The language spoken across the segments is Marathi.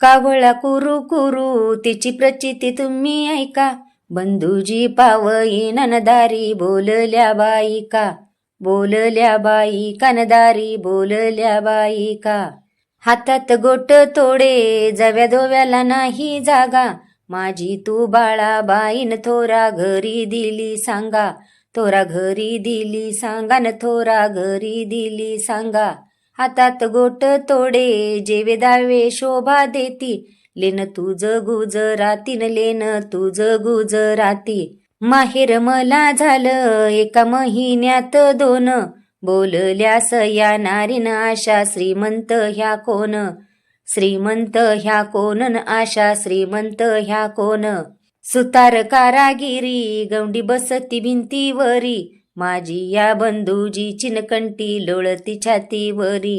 कावळा कुरू कुरू तिची प्रचिती तुम्ही ऐका. बंधूजी पावई ननदारी बोलल्या बाईका. बोलल्या बाई कानदारी बोलल्या बाईका. हातात गोट तोडे जव्या दोव्याला नाही जागा. माझी तू बाळा बाईन थोरा घरी दिली सांगा. थोरा घरी दिली सांगा न थोरा घरी दिली सांगा. हातात गोट तोडे जेवे दावे शोभा देती. लेन तुझ गुजरातीन लेन तुझ गुजराती माहेर मला झालं एका महिन्यात दोन. बोलल्या सया नारीन आशा श्रीमंत ह्या कोण? श्रीमंत ह्या कोण न आशा श्रीमंत ह्या कोण? सुतार कारागिरी गौंडी बसती भिंतीवरी. माझी या बंधूजी चिनकंठी लोळती छातीवरी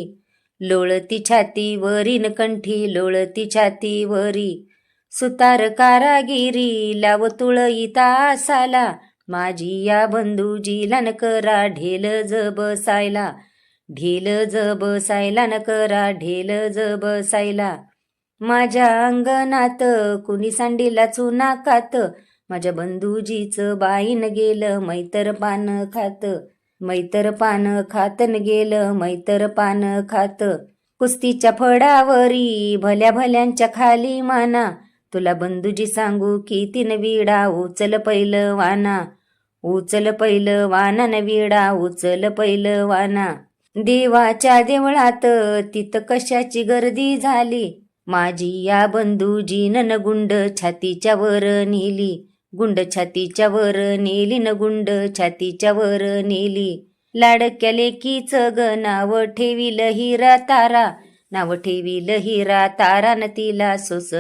लोळती छातीवरी न कंठी लोळती छातीवरी. सुतार कारागिरी लाव तुळई तासाला माझी या बंधूजीला न ढेल जबसायला बसायला ढेल ज बसायला ढेल जबसायला. बसायला माझ्या अंगणात कुणी सांडीला चुनाकात माझ्या बंधूजीचं बाईन गेलं मैतर पान खात. मैतर पान खातन गेलं मैतर पान खात. कुस्तीच्या फडावरी भल्या भल्यांच्या खाली माना. तुला बंधूजी सांगू की तीन विडा उचल पहिलं वाना. उचल पहिलं वाना न विडा उचल पहिलं वाना. देवाच्या देवळात तिथं कशाची गर्दी झाली? माझी या बंधूजी नन गुंड छातीच्या वर नेली. गुंड छातीच्या वर नेली न गुंड छातीच्या वर नेली. लाडक्या लेकीच ग नाव ठेवील हिरा तारा. नाव ठेवील हिरा तारा न तिला सोस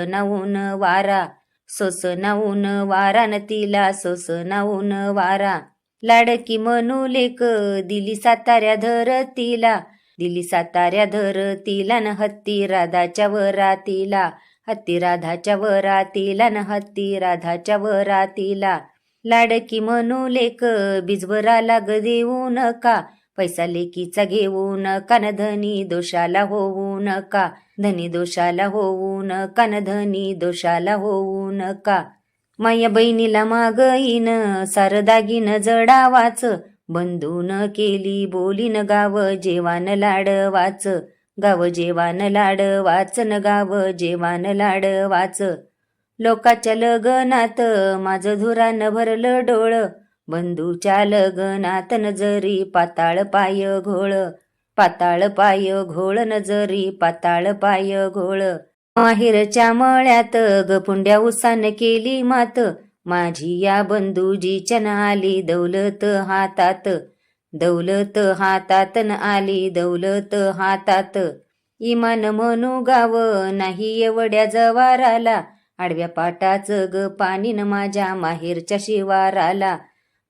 वारा. सोस नाऊन वारा न तिला सोस नाऊन वारा. लाडकी म्हणू लेक दिली साताऱ्या धरतीला दिली साताऱ्या धरतीला न हत्ती राधाच्या वरातीला. हत्ती राधाच्या वरातीला न हत्ती राधाच्या वरातीला. लाडकी म्हणू लेक बिजवराला ग देऊ नका. पैसा लेकीचा घेऊ नका न धनी दोषाला होऊ नका. धनी दोषाला होऊ नका न धनी दोषाला होऊ नका. माया बहिणीला मागईन सार दागिन जडावाच बंधून केली बोलीन गाव जेवान लाडवाच. गाव जेवान लाड वाचन गाव जेवान लाड वाच. लोकाच्या लगनात माझं धुरान भरलं डोळ. बंधूच्या लगनात नजरी पाताळ पाय घोळ. पाताळ पाय घोळ नजरी पाताळ पाय घोळ. माहेरच्या मळ्यात गपुंड्या उसान केली मात. माझी या बंधूजीच्या नाली दौलत हातात. दौलत हातात न आली दौलत हातात. इमान म्हणू गाव नाही एवढ्या जवाराला. आडव्या पाटाचं ग पाणी न माझ्या माहेरच्या शिवाराला.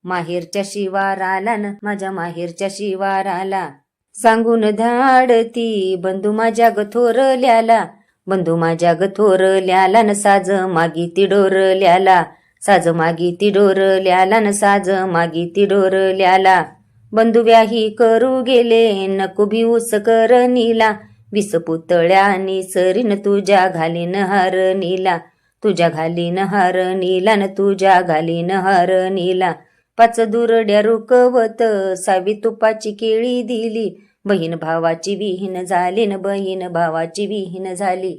माहेरच्या शिवाराला न माझ्या माहेरच्या शिवाराला. सांगून धाडती बंधू माझ्या ग थोरल्याला. बंधू माझ्या ग थोरल्याला न साज मागी ती डोरल्याला. साज मागी ती डोरल्याला न साज मागी ती डोरल्याला. बंधुव्याही करू गेले नको भिऊस कर नीला विस पुतळ्यानी सरीन तुझ्या घालीन हार नीला तुझ्या घालीन हार नीला न तुझ्या घालीन हार नीला पाच दुरड्या रुकवत सावी तुपाची केळी दिली. बहीण भावाची विहीन झाली न बहीण भावाची विहीन झाली.